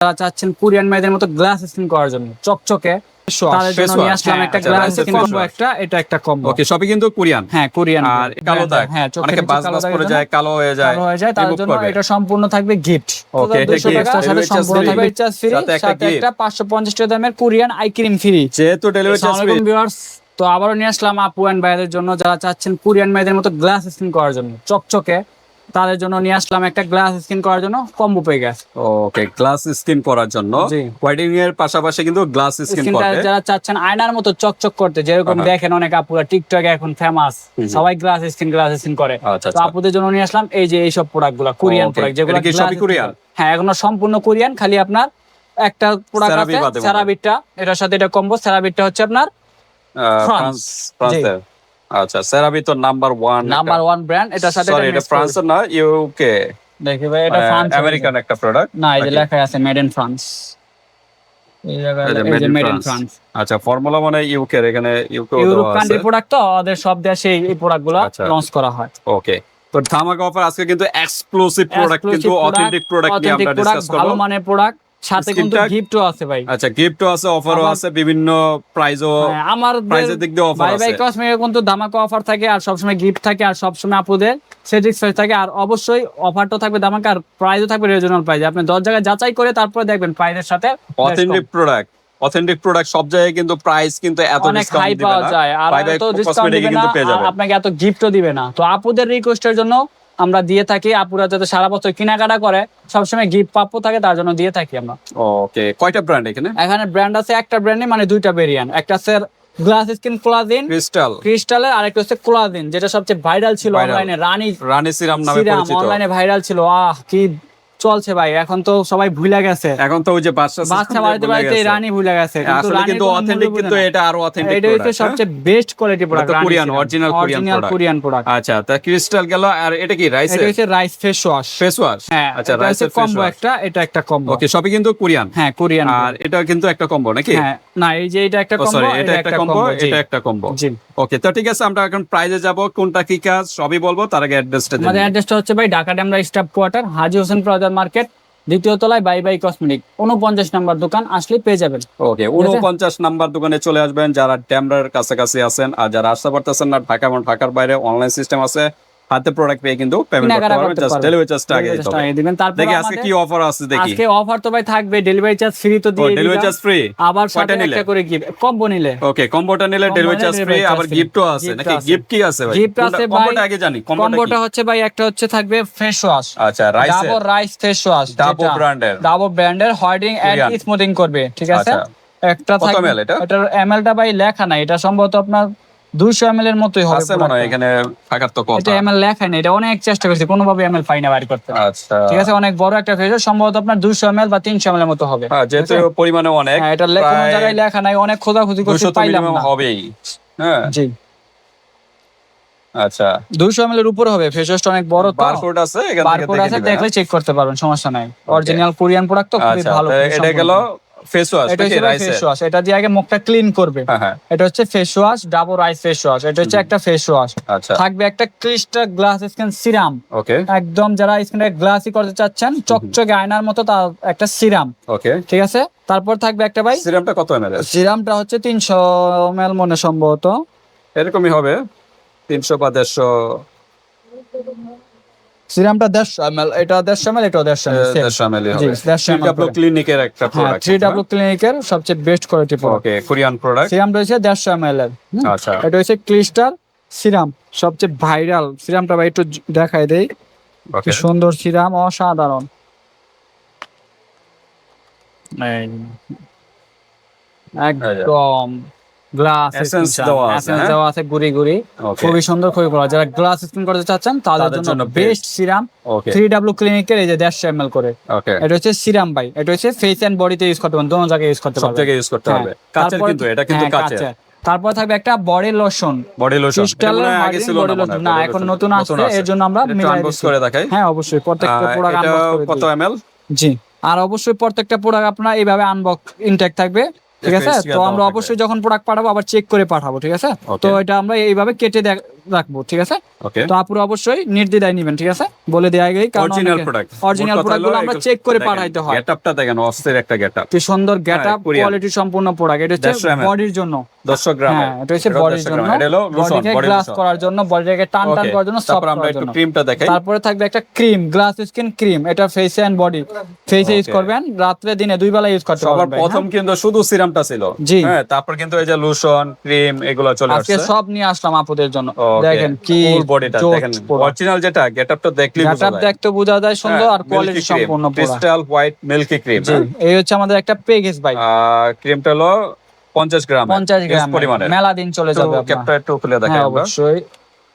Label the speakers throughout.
Speaker 1: যারা চাচ্ছেন কোরিয়ান মেয়েদের মতো গ্লাস স্কিন করার জন্য চকচকে।
Speaker 2: আচ্ছা,
Speaker 1: হ্যাঁ হ্যাঁ
Speaker 2: হয়ে
Speaker 1: হয়ে সম্পূর্ণ থাকবে গিফট পাঁচশো পঞ্চাশ টাকা দামের কোরিয়ান আই ক্রিম ফ্রি
Speaker 2: যেহেতু।
Speaker 1: তো আবারও নিয়ে আসলাম আপু অ্যান্ড ভাইদের জন্য যারা চাচ্ছেন কোরিয়ান মেয়েদের মতো গ্লাস স্কিন করার জন্য চকচকে। তাদের জন্য নিয়ে আসলাম একটা গ্লাস স্কিন করার জন্য কম্বো পেয়ে গেছে
Speaker 2: ওকে গ্লাস স্কিন করার জন্য।
Speaker 1: জি।
Speaker 2: এর পাশাপাশি কিন্তু গ্লাস স্কিন করবে।
Speaker 1: যারা চাচ্ছেন আয়নার মতো চকচক করতে যেরকম দেখেন অনেক আপুরা টিকটকে এখন ফেমাস সবাই গ্লাস স্কিন গ্লাস স্কিন করে।
Speaker 2: আচ্ছা,
Speaker 1: তো
Speaker 2: আচ্ছা।
Speaker 1: আপুদের জন্য নিয়ে আসলাম এই যে এইসব প্রোডাক্টগুলা কোরিয়ান প্রোডাক্ট যেগুলো
Speaker 2: কি সবই কোরিয়ান?
Speaker 1: হ্যাঁ এগুলো সম্পূর্ণ কোরিয়ান খালি আপনার একটা প্রোডাক্ট আছে সেরাবিটটা এটার সাথে এটা কম্বো সেরাবিটটা হচ্ছে আপনার। ফ্রান্স
Speaker 2: ফ্রান্সের আচ্ছা সেরাবি তো number one
Speaker 1: number one brand এটার সাথে
Speaker 2: সরি এটা ফ্রান্সের না ইউকে
Speaker 1: দেখি ভাই এটা ফ্রান্স
Speaker 2: আমেরিকান একটা প্রোডাক্ট
Speaker 1: না এই যে লেখা আছে মেড ইন ফ্রান্স ফ্রান্স
Speaker 2: আচ্ছা ফর্মুলা মানে ইউকে এখানে ইউকে
Speaker 1: ইউরোপ কান্ট্রি প্রোডাক্ট তো ওদের সব দেশে এই প্রোডাক্টগুলো
Speaker 2: আচ্ছা।
Speaker 1: লঞ্চ করা হয়।
Speaker 2: ওকে তো ধামাকা অফার আজকে কিন্তু এক্সক্লুসিভ প্রোডাক্ট কিন্তু অথেন্টিক প্রোডাক্ট নিয়ে আমরা ডিসকাস
Speaker 1: ভালো
Speaker 2: করব।
Speaker 1: মানের প্রোডাক্ট সাথে কিন্তু গিফটও আছে ভাই।
Speaker 2: আচ্ছা গিফটও আছে অফারও আছে বিভিন্ন প্রাইজও
Speaker 1: আমার
Speaker 2: প্রাইজের দিক দিয়ে অফার আছে।
Speaker 1: কসমেটিক কিন্তু ধামাকা অফার থাকে আর সবসময় গিফট থাকে আর সবসময় আপুদের স্যাটিসফাই থাকে আর অবশ্যই অফারটা থাকবে ধামাকা আর প্রাইসও থাকবে রিজনাল প্রাইস আপনি দশ জায়গায় যাচাই করে তারপরে দেখবেন প্রাইসের সাথে
Speaker 2: অথেন্টিক প্রোডাক্ট অথেন্টিক প্রোডাক্ট সব জায়গায় কিন্তু প্রাইস কিন্তু এত ডিসকাউন্ট দিবে না।
Speaker 1: যায় আর এত ডিসকাউন্ট দিবে না
Speaker 2: কিন্তু
Speaker 1: আপনাকে এত গিফটও দিবে না। তো আপুদের রিকোয়েস্টের জন্য আমরা দিয়ে থাকি আপুরা যাতে সারা বছর কেনাকাটা করে সবসময় গিফট প্রাপ্য থাকে তার জন্য দিয়ে থাকি আমরা।
Speaker 2: ওকে কয়টা ব্র্যান্ড এখানে?
Speaker 1: এখানে ব্র্যান্ড আছে একটা ব্র্যান্ডে মানে দুইটা ভেরিয়েন্ট একটা আছে গ্লাস স্কিন কোলাজিন
Speaker 2: ক্রিস্টাল
Speaker 1: ক্রিস্টালের আর একটা হচ্ছে কোলাজিন যেটা সবচেয়ে ভাইরাল ছিল অনলাইনে রানী
Speaker 2: রানী সিরাম নামে পরিচিত।
Speaker 1: অনলাইনে ভাইরাল ছিল। আহ কি চলছে ভাই এখন তো সবাই ভুলে গেছে।
Speaker 2: এখন তো ওই যে বাচ্চা
Speaker 1: বাচ্চা বাড়িতে বাড়িতে রানী ভুলে গেছে
Speaker 2: আসলে কিন্তু অথেন্টিক কিন্তু এটা আরও অথেন্টিক
Speaker 1: এটা হচ্ছে সবচেয়ে বেস্ট কোয়ালিটি প্রোডাক্ট
Speaker 2: তো Korean, original
Speaker 1: কোরিয়ান প্রোডাক্ট
Speaker 2: আচ্ছা তা ক্রিস্টাল গেল আর এটা কি রাইস
Speaker 1: এটা হচ্ছে rice face wash
Speaker 2: face wash
Speaker 1: হ্যাঁ
Speaker 2: আচ্ছা রাইস ফেস
Speaker 1: কম্বো একটা এটা একটা কম্বো
Speaker 2: ওকে সবই কিন্তু কোরিয়ান
Speaker 1: হ্যাঁ কোরিয়ান
Speaker 2: আর এটা কিন্তু একটা কম্বো নাকি?
Speaker 1: হ্যাঁ না এই যে এটা একটা কম্বো
Speaker 2: এটা একটা কম্বো এটা একটা কম্বো
Speaker 1: জি।
Speaker 2: ওকে তো ঠিক আছে আমরা এখন প্রাইজে যাব কোনটা কি কাজ সবই বলব তার আগে অ্যাড্রেসটা
Speaker 1: আমাদের অ্যাড্রেসটা হচ্ছে ভাই Dhaka Demra staff quarter Haji Hossain plaza market দ্বিতীয় তলায় বাই বাই কসমেটিক উনপঞ্চাশ নাম্বার দোকান আসলে পেয়ে যাবেন।
Speaker 2: ওকে উনপঞ্চাশ নাম্বার দোকানে চলে আসবেন যারা ড্যামরার কাছাকাছি আছেন আর যারা আসতে পারতেছেন না ঢাকা এবং ঢাকার বাইরে অনলাইন সিস্টেম আছে হাতে প্রোডাক্ট পেয়ে কিন্তু পেমেন্ট করতে পারবেন জাস্ট। ডেলিভারি চার্জটা আগে দিতে হবে।
Speaker 1: দিবেন। তারপর
Speaker 2: দেখি আজকে কি অফার আছে দেখি।
Speaker 1: আজকে অফার তো ভাই থাকবে ডেলিভারি চার্জ ফ্রি তো দিয়ে
Speaker 2: ডেলিভারি চার্জ ফ্রি
Speaker 1: আবার সাথে একটা করে গিফট কম্বো নিলে।
Speaker 2: ওকে কম্বোটা নিলে ডেলিভারি চার্জ ফ্রি আবার গিফটও আছে নাকি গিফট কি আছে ভাই?
Speaker 1: Gift আছে ভাই।
Speaker 2: কম্বোটা আগে জানি কম্বোটা
Speaker 1: হচ্ছে ভাই একটা হচ্ছে থাকবে ফেস ওয়াশ
Speaker 2: আচ্ছা rice
Speaker 1: double rice face wash
Speaker 2: brand এর।
Speaker 1: ডাবল ব্র্যান্ডের হোয়াইটিং এন্ড। স্মুথিং করবে ঠিক আছে?
Speaker 2: আচ্ছা।
Speaker 1: একটা থাকবে
Speaker 2: এটা?
Speaker 1: এমএলটা ভাই লেখা নাই এটা সম্ভবত আপনার 200 এমএল এর মতোই হবে
Speaker 2: আছে মনে হয় এখানে থাকার তো কথা
Speaker 1: এটা লেখা নাই এটা অনেক চেষ্টা করছি কোনোভাবে এমএল পাই না বাইর করতে।
Speaker 2: আচ্ছা।
Speaker 1: ঠিক আছে অনেক বড় একটা সম্ভবত আপনার 200 এমএল বা 300 এমএল এর মতো হবে।
Speaker 2: হ্যাঁ যেহেতু পরিমাণে অনেক
Speaker 1: হ্যাঁ এটা কোনো জায়গায় লেখা নাই অনেক খোঁজাখুঁজি করছি পাইলাম না।
Speaker 2: হবেই। হ্যাঁ।
Speaker 1: জি।
Speaker 2: আচ্ছা।
Speaker 1: 200 এমএল এর উপরে হবে ফেস ওয়াশটা অনেক বড় তো।
Speaker 2: বারকোড আছে এখান থেকে
Speaker 1: বারকোড
Speaker 2: দেখে
Speaker 1: আছে দেখলে চেক করতে পারবেন সমস্যা নাই। অরিজিনাল কোরিয়ান প্রোডাক্ট তো? খুবই
Speaker 2: আচ্ছা
Speaker 1: ভালো
Speaker 2: এটা গেল। ফেস ওয়াশ
Speaker 1: এটা হচ্ছে ফেস ওয়াশ এটা দিয়ে আগে মুখটা ক্লিন করবে।
Speaker 2: হ্যাঁ হ্যাঁ।
Speaker 1: এটা হচ্ছে face wash double rice face wash এটা হচ্ছে একটা ফেস ওয়াশ
Speaker 2: আচ্ছা।
Speaker 1: থাকবে একটা crystal glass skin serum
Speaker 2: okay.
Speaker 1: একদম যারা স্কিনটা গ্লাসি করতে চাচ্ছেন চকচকে আয়নার মতো তার একটা সিরাম
Speaker 2: ওকে।
Speaker 1: ঠিক আছে? তারপর থাকবে একটা ভাই
Speaker 2: সিরামটা কত এমএল
Speaker 1: সিরামটা হচ্ছে তিনশো এমএল মনে সম্ভবত।
Speaker 2: এরকমই হবে। তিনশো বা দেড়শো
Speaker 1: সিরামটা দেড়শো এমএল এটা দেড়শো এটাও দেড়শো এমএল
Speaker 2: দেড়শো এমএল
Speaker 1: জি,
Speaker 2: হবে।
Speaker 1: 150 ml
Speaker 2: ডাব্লিউ
Speaker 1: করে।
Speaker 2: ক্লিনিকের একটা
Speaker 1: হ্যাঁ
Speaker 2: প্রোডাক্ট
Speaker 1: থ্রি ডাবল ক্লিনিকের সবচেয়ে best quality product
Speaker 2: okay Korean product
Speaker 1: serum রয়েছে দেড়শো এমএল এর
Speaker 2: আচ্ছা।
Speaker 1: এটা হচ্ছে ক্লিস্টার সিরাম সবচেয়ে ভাইরাল সিরামটা ভাই একটু দেখাই দেই। কি সুন্দর সিরাম অসাধারণ। একদম। গ্লাস
Speaker 2: Essence দেওয়া আছে, হ্যাঁ?
Speaker 1: দেওয়া আছে গুড়ি গুড়ি। খুবই সুন্দর খুবই ভালো। যারা গ্লাস স্কিন করতে চাচ্ছেন তাদের
Speaker 2: তাদের
Speaker 1: জন্য
Speaker 2: জন্য
Speaker 1: বেস্ট সিরাম থ্রি ডাব্লিউ ক্লিনিকের এই যে দেড়শো এমএল করে। এটা হচ্ছে সিরাম ভাই এটা হচ্ছে ফেস এন্ড বডিতে ইউজ করতে পারবেন দোনো জায়গায় ইউজ করতে পারবেন।
Speaker 2: জায়গায় ইউজ করতে
Speaker 1: হ্যাঁ।
Speaker 2: হবে কাচের
Speaker 1: তারপর-
Speaker 2: কিন্তু এটা কিন্তু
Speaker 1: হ্যাঁ,
Speaker 2: কাচের।
Speaker 1: কাচের। তারপর থাকবে একটা বডি লোশন
Speaker 2: বডি লোশন না
Speaker 1: এখন নতুন আসছে এর জন্য আমরা।
Speaker 2: করে দেখাই।
Speaker 1: হ্যাঁ অবশ্যই প্রত্যেকটা প্রোডাক্ট আনবক্স
Speaker 2: কত এমএল
Speaker 1: জি আর অবশ্যই প্রত্যেকটা প্রোডাক্ট আপনার এইভাবে আনবক্স ইনটেক থাকবে। ঠিক আছে? তো আমরা অবশ্যই যখন প্রোডাক্ট পাঠাবো আবার চেক করে পাঠাবো ঠিক আছে? তো এটা আমরা এইভাবে কেটে রাখব ঠিক আছে? তো আপুরা অবশ্যই নির্দ্বিধায় নিবেন ঠিক আছে? বলে দেওয়া গেই
Speaker 2: অরিজিনাল প্রোডাক্ট
Speaker 1: অরিজিনাল প্রোডাক্টগুলো আমরা চেক করে পাঠাইতে হয়।
Speaker 2: গেটআপটা দেখেন অস্থির একটা গেটআপ
Speaker 1: কি সুন্দর
Speaker 2: গেটআপ
Speaker 1: কোয়ালিটি সম্পূর্ণ প্রোডাক্ট এটা হচ্ছে বডির জন্য।
Speaker 2: 10 গ্রাম।
Speaker 1: হ্যাঁ এটা হচ্ছে বডির জন্য।
Speaker 2: এটা হলো লোশন
Speaker 1: বডিকে গ্লাস করার জন্য বডিটাকে টান টান করার জন্য সফট
Speaker 2: আমরা একটু ক্রিমটা দেখাই।
Speaker 1: তারপরে থাকবে একটা ক্রিম গ্লাস স্কিন ক্রিম এটা ফেস এন্ড বডি ফেসে ইউজ করবেন রাত্রে দিনে দুই বেলা ইউজ করতে পারবেন
Speaker 2: প্রথম কিন্তু শুধু সিরামটা ছিল। হ্যাঁ তারপর কিন্তু এই যে লোশন ক্রিম এগুলো চলে
Speaker 1: হ্যাঁ? আজকে সব নিয়ে আসলাম আপুদের জন্য। দেখেন কি
Speaker 2: bodyটা দেখেন অরিজিনাল যেটা গেটআপটা বোঝা যায়।
Speaker 1: দেখতে বোঝা যায় সুন্দর আর কোয়ালিটি সম্পূর্ণ পুরো।
Speaker 2: ক্রিস্টাল হোয়াইট মিল্কি ক্রিম
Speaker 1: এই হচ্ছে আমাদের একটা পেগেস ভাই
Speaker 2: ক্রিমটা হলো 50 গ্রাম
Speaker 1: 50 গ্রাম
Speaker 2: পরিমাণে
Speaker 1: মেলা দিন চলে যাবে আপনার।
Speaker 2: ক্যাপটা একটু খুলে দেখাই
Speaker 1: হ্যাঁ অবশ্যই।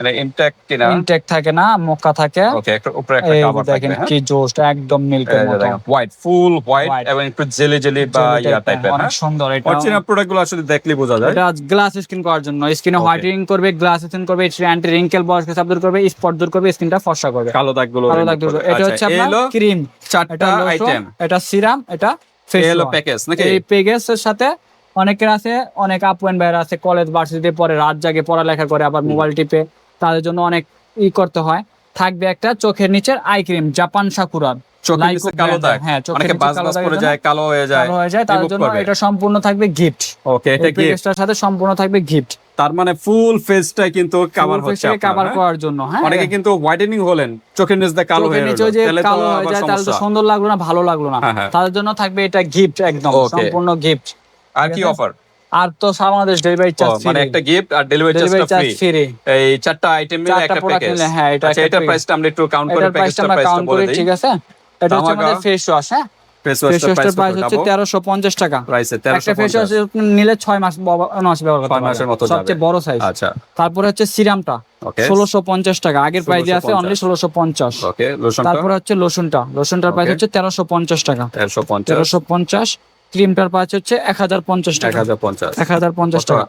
Speaker 2: মানে ইনটেক্ট কিনা?
Speaker 1: ইনটেক থাকে না মক্কা থাকে।
Speaker 2: ওকে একটা উপরে একটা
Speaker 1: এই যে দেখেন
Speaker 2: হ্যাঁ।
Speaker 1: কি জোস্ট একদম মিল্কের মতো।
Speaker 2: হোয়াইট ফুল হোয়াইট এবং একটু জেলি জেলি বা ইয়া টাইপের
Speaker 1: অনেক
Speaker 2: হ্যাঁ।
Speaker 1: সুন্দর এটা।
Speaker 2: অরিজিনাল প্রোডাক্ট আসলে দেখলেই বোঝা যায়।
Speaker 1: এটা গ্লাস স্কিন করার জন্য। স্কিনে. হোয়াইটেনিং করবে গ্লাস স্কিন করবে অ্যান্টি রিঙ্কেল বয়সকে সাব দূর করবে স্পট দূর করবে স্কিনটা ফর্সা করবে।
Speaker 2: কালো দাগগুলো
Speaker 1: এটা
Speaker 2: আচ্ছা,
Speaker 1: হচ্ছে আপনার ক্রিম
Speaker 2: চারটা আইটেম
Speaker 1: এটা সিরাম এটা ফেস
Speaker 2: প্যাকেজ নাকি?
Speaker 1: এই প্যাকেজের সাথে অনেকের আছে অনেক আপু এন্ড ভাইরা আছে কলেজ ভার্সিটিতে পরে রাত জাগে পড়ালেখা করে আবার মোবাইল টিপে তাদের জন্য অনেক ই করতে হয়। থাকবে একটা চোখের নিচের আই ক্রিম জাপান সাকুরার
Speaker 2: চোখের
Speaker 1: Lyco
Speaker 2: নিচে কালো দাগ।
Speaker 1: হ্যাঁ,
Speaker 2: অনেকে
Speaker 1: নিচে
Speaker 2: বাস
Speaker 1: কালো
Speaker 2: বাস
Speaker 1: দাগের
Speaker 2: করে যায় কালো হয়ে যায়
Speaker 1: ভালো হয়ে যায় তার জন্য এটা সম্পূর্ণ থাকবে গিফট
Speaker 2: ওকে এটা
Speaker 1: এই সাথে সম্পূর্ণ থাকবে গিফট
Speaker 2: তার মানে ফুল কিন্তু কভার হচ্ছে আপনার,
Speaker 1: কভার
Speaker 2: হ্যাঁ?
Speaker 1: করার জন্য হ্যাঁ।
Speaker 2: অনেকে কিন্তু হোয়াইটেনিং হলেন চোখের নিচে দিয়ে কালো হয়ে
Speaker 1: নিচে যে কালো হয়ে যায় তাহলে তো সুন্দর লাগল না ভালো লাগল না।
Speaker 2: হ্যাঁ।
Speaker 1: তাদের জন্য থাকবে এটা গিফট একদম সম্পূর্ণ গিফট
Speaker 2: আর কি অফার
Speaker 1: আর তো বাংলাদেশ ডেলিভারি চার্জ
Speaker 2: মানে একটা গিফট আর ডেলিভারি চার্জটা
Speaker 1: চার্জ
Speaker 2: ফ্রি এই চারটা আইটেম মিলে একটা প্যাকেজ
Speaker 1: হ্যাঁ, এটা
Speaker 2: আচ্ছা এটা প্রাইসটা আমরা একটু কাউন্ট করে প্যাকেজটা প্রাইসটা বলে দেই।
Speaker 1: ঠিক আছে? এটা হচ্ছে আমাদের ফেস ওয়াশ হ্যাঁ?
Speaker 2: ফেস
Speaker 1: ফেস
Speaker 2: ওয়াশটার
Speaker 1: ওয়াশটার প্রাইস
Speaker 2: প্রাইস
Speaker 1: হচ্ছে তেরোশো পঞ্চাশ টাকা।
Speaker 2: প্রাইসে
Speaker 1: একটা ফেস ওয়াশ নিলে ছয় মাস মাস ব্যবহার করতে
Speaker 2: ছয় মাসের মতো
Speaker 1: সবচেয়ে বড় সাইজ
Speaker 2: আচ্ছা।
Speaker 1: তারপরে হচ্ছে সিরামটা
Speaker 2: ওকে
Speaker 1: ষোলোশো পঞ্চাশ টাকা। আগের প্রাইসে আছে
Speaker 2: 1650
Speaker 1: অনলি ষোলোশো পঞ্চাশ।
Speaker 2: ওকে লোশনটা
Speaker 1: তারপরে হচ্ছে লোশনটা লোশনটার প্রাইস হচ্ছে তেরোশো পঞ্চাশ টাকা।
Speaker 2: 1350
Speaker 1: তেরোশো পঞ্চাশ। ক্রিমটার প্রাইস হচ্ছে এক হাজার পঞ্চাশ টাকা। এক হাজার পঞ্চাশ। টাকা।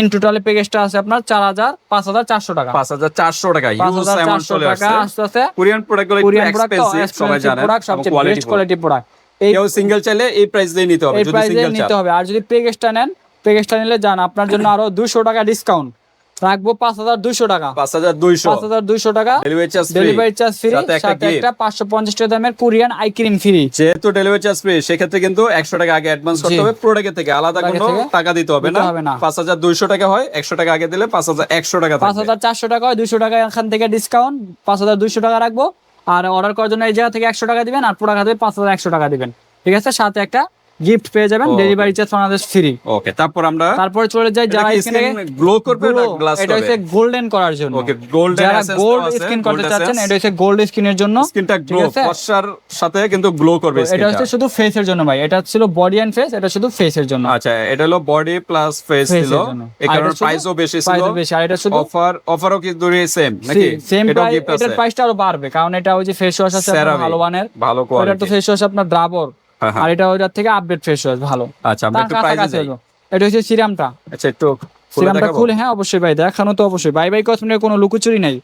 Speaker 1: ইন টোটালি প্যাকেজটা আছে? আপনার চার হাজার পাঁচ হাজার চারশো টাকা।
Speaker 2: 5400 টাকা।
Speaker 1: পাঁচ হাজার চারশো
Speaker 2: চলে
Speaker 1: টাকা আস্তে আস্তে।
Speaker 2: কোরিয়ান প্রোডাক্ট
Speaker 1: কোরিয়ান প্রোডাক্ট সবচেয়ে বেস্ট কোয়ালিটি প্রোডাক্ট এই
Speaker 2: সিঙ্গেল চাইলে এই প্রাইস দিয়ে নিতে হবে
Speaker 1: এই প্রাইসে নিতে হবে। আর যদি প্যাকেজটা নেন প্যাকেজটা নিলে যান আপনার জন্য আরও দুশো টাকা ডিসকাউন্ট রাখব পাঁচ হাজার দুইশো টাকা।
Speaker 2: 5200
Speaker 1: পাঁচ হাজার দুইশো টাকা।
Speaker 2: Delivery charge
Speaker 1: delivery charge free
Speaker 2: সাথে একটা
Speaker 1: পাঁচশো পঞ্চাশ টাকা দামের কোরিয়ান আই ক্রিম ফ্রি
Speaker 2: যেহেতু ডেলিভারি চার্জ ফ্রি সেক্ষেত্রে কিন্তু একশো টাকা আগে অ্যাডভান্স করতে হবে প্রোডাক্টের থেকে। আলাদা কোনো টাকা দিতে হবে না।
Speaker 1: হবে না।
Speaker 2: পাঁচ হাজার দুইশো টাকা হয় একশো টাকা আগে দিলে পাঁচ হাজার একশো টাকা
Speaker 1: পাঁচ হাজার চারশো টাকা হয় দুইশো টাকা এখান থেকে ডিসকাউন্ট পাঁচ হাজার দুইশো টাকা রাখব। আর অর্ডার করার জন্য এই জায়গা থেকে একশো টাকা দিবেন আর প্রোডাক্ট হাতে পাঁচ হাজার একশো টাকা দিবেন। ঠিক আছে? সাথে একটা গিফট পেয়ে যাবেন delivery charge Bangladesh free
Speaker 2: okay তারপর আমরা
Speaker 1: তারপরে চলে যাই যারা স্কিনে
Speaker 2: গ্লো করবে না গ্লাস
Speaker 1: এটা হচ্ছে গোল্ডেন করার জন্য।
Speaker 2: ওকে গোল্ডেন
Speaker 1: যারা গোল্ড স্কিন করতে চাচ্ছেন এটা হচ্ছে গোল্ড স্কিনের জন্য।
Speaker 2: স্কিনটা গ্লো
Speaker 1: আছে?
Speaker 2: ফর্সার সাথে কিন্তু গ্লো করবে
Speaker 1: এটা হচ্ছে শুধু ফেসের জন্য ভাই এটা ছিল বডি এন্ড ফেস এটা শুধু ফেসের জন্য।
Speaker 2: আচ্ছা এটা হলো বডি প্লাস ফেস ছিল। এই কারণে প্রাইসও বেশি ছিল।
Speaker 1: প্রাইস বেশি আর এটা শুধু
Speaker 2: অফার অফারও কিন্তু সেম নাকি?
Speaker 1: সেম এটার প্রাইসটা আরও বাড়বে কারণ এটা ওই যে ফেস ওয়াশ আছে ভালো মানের।
Speaker 2: ভালো
Speaker 1: ওটা তো
Speaker 2: কোয়ালিটি
Speaker 1: ফেস ওয়াশ আপনার ড্রাবর। আর এটা ওইটার থেকে আপডেট ফেস ওয়াশ ভালো।
Speaker 2: আচ্ছা আমরা একটু প্রাইসে
Speaker 1: হলো। এটা হচ্ছে সিরামটা।
Speaker 2: আচ্ছা একটু
Speaker 1: সিরামটা খুলে হ্যাঁ অবশ্যই ভাই দেখানো তো অবশ্যই। বাই বাই কসমেটিক কোনো লুকোচুরি নাই।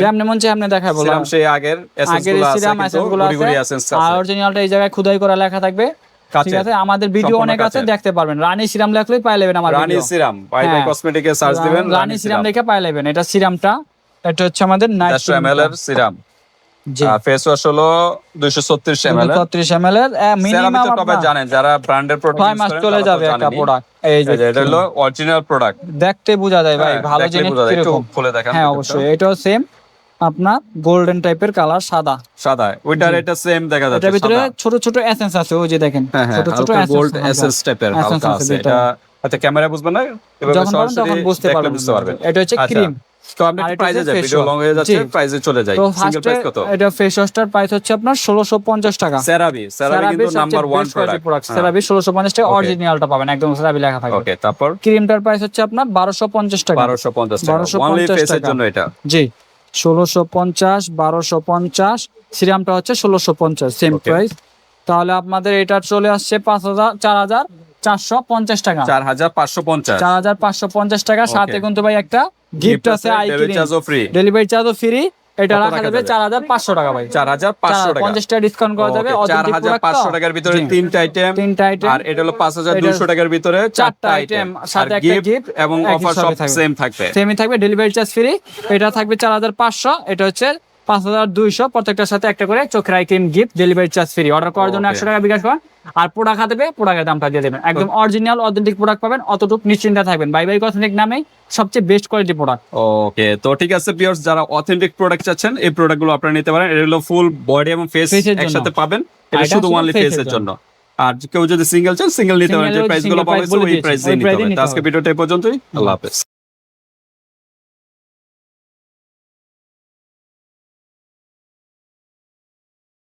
Speaker 1: যেমন মন চাই আপনি দেখায় বললাম
Speaker 2: সিরাম সেই আগের এসেন্স আগেরগুলো আছে
Speaker 1: সিরাম
Speaker 2: কিন্তু
Speaker 1: এসেন্সগুলো
Speaker 2: গুড়ি গুড়ি
Speaker 1: আছে। আর অরিজিনালটা এই জায়গায় খুদাই করা লেখা থাকবে। ঠিক আছে আমাদের ভিডিও অনেক আছে দেখতে পারবেন। রানী সিরাম লেখলেই পাই নেবেন আমার
Speaker 2: রানী সিরাম বাই বাই
Speaker 1: হ্যাঁ।
Speaker 2: কসমেটিকে সার্চ দিবেন
Speaker 1: রানী সিরাম দেখে পাই নেবেন এটা সিরামটা এটা হচ্ছে আমাদের নাইট
Speaker 2: 400 ml এর সিরাম। ফেস ওয়াশ হলো 236 ml এর।
Speaker 1: 33 ml এর মিনিমাম
Speaker 2: সেরামিক জানেন? যারা ব্র্যান্ডের প্রোডাক্ট
Speaker 1: ছয় মাস চলে যাবে একটা প্রোডাক্ট এই যে
Speaker 2: এটা হলো অরিজিনাল প্রোডাক্ট
Speaker 1: দেখতে বোঝা যায় ভাই ভালো জিনিস কীরকম।
Speaker 2: খুলে দেখান
Speaker 1: হ্যাঁ অবশ্যই এটাও সেম আপনার গোল্ডেন টাইপের কালার সাদা।
Speaker 2: সাদা। ওইটার এটা সেম দেখা যাচ্ছে
Speaker 1: এটার ভিতরে ছোট ছোট এসেন্স আছে ওই যে দেখেন।
Speaker 2: হ্যাঁ হ্যাঁ
Speaker 1: ছোট ছোট
Speaker 2: গোল্ড এসএস টাইপের হালকা
Speaker 1: আছে
Speaker 2: এটা আচ্ছা ক্যামেরা বুঝবেন না?
Speaker 1: যখন তখন বুঝতে পারবেন এটা হচ্ছে
Speaker 2: আচ্ছা,
Speaker 1: ক্রিম
Speaker 2: তো আপনি
Speaker 1: আর
Speaker 2: একটু
Speaker 1: এটা হচ্ছে
Speaker 2: ভিডিও। লং হয়ে যাচ্ছে। চলে
Speaker 1: তো
Speaker 2: সিঙ্গেল
Speaker 1: ফার্স্টে
Speaker 2: প্রাইস কত?
Speaker 1: এটা ফেস ওয়াশটার প্রাইস হচ্ছে আপনার 1650 টাকা।
Speaker 2: সেরাবি সেরাবি কিন্তু নাম্বার 1 প্রোডাক্ট
Speaker 1: সেরাবি 1650 টাকা
Speaker 2: Okay.
Speaker 1: অরিজিনালটা পাবেন একদম সেরাবি লেখা থাকবে।
Speaker 2: ওকে তারপর?
Speaker 1: ক্রিমটার প্রাইস হচ্ছে আপনার 1250 টাকা।
Speaker 2: 1250 টাকা। অনলি ফেসের জন্য এটা।
Speaker 1: জি। 1650 1250 সিরামটা হচ্ছে 1650 সেম প্রাইস তাহলে আপনাদের এটা চলে আসছে 5000 4000 450 টাকা।
Speaker 2: 4550
Speaker 1: 4550 টাকা। সাথে কিন্তু ভাই একটা গিফট আছে আই
Speaker 2: চার্জও ফ্রি
Speaker 1: ডেলিভারি চার্জও ফ্রি এটা রাখা যাবে? চার হাজার পাঁচশো টাকা ভাই।
Speaker 2: চার হাজার পাঁচশো টাকা।
Speaker 1: ডিসকাউন্ট করা যাবে।
Speaker 2: চার হাজার পাঁচশো টাকার ভিতরে তিনটা আইটেম
Speaker 1: তিনটা আইটেম
Speaker 2: আর এটা হলো পাঁচ হাজার দুশো টাকার ভিতরে চারটা আইটেম
Speaker 1: সাথে একটা
Speaker 2: গিফট এবং অফার সব। সেম থাকবে।
Speaker 1: সেমই থাকবে ডেলিভারি চার্জ ফ্রি এটা থাকবে চার হাজার পাঁচশো। এটা হচ্ছে পাঁচ হাজার দুইশো। প্রত্যেকটার সাথে একটা করে চোখের eye cream gift delivery charge free order করার জন্য একশো টাকা বিকাশ করেন আর প্রোডাক্ট হাতে পেয়ে প্রোডাক্টের দামটা দিয়ে দেবেন। একদম অরিজিনাল অথেন্টিক প্রোডাক্ট পাবেন অতটুকু নিশ্চিন্তে থাকবেন। বাই বাই কসমেটিক নামেই সবচেয়ে বেস্ট কোয়ালিটি প্রোডাক্ট
Speaker 2: ওকে তো ঠিক আছে পিওর্স যারা অথেন্টিক প্রোডাক্ট চাচ্ছেন এই প্রোডাক্টগুলো আপনারা নিতে পারেন। এটা হলো ফুল বডি এবং ফেস। একসাথে পাবেন। এটা শুধু অনলি ফেসের জন্য। আর কেউ যদি সিঙ্গেল চান সিঙ্গেল নিতে পারেন। যে
Speaker 1: Single
Speaker 2: প্রাইস
Speaker 1: single
Speaker 2: গুলো পাবেন ওই প্রাইস নিতে হবে। আজকে ভিডিওটা এই পর্যন্তই। আল্লাহ হাফেজ।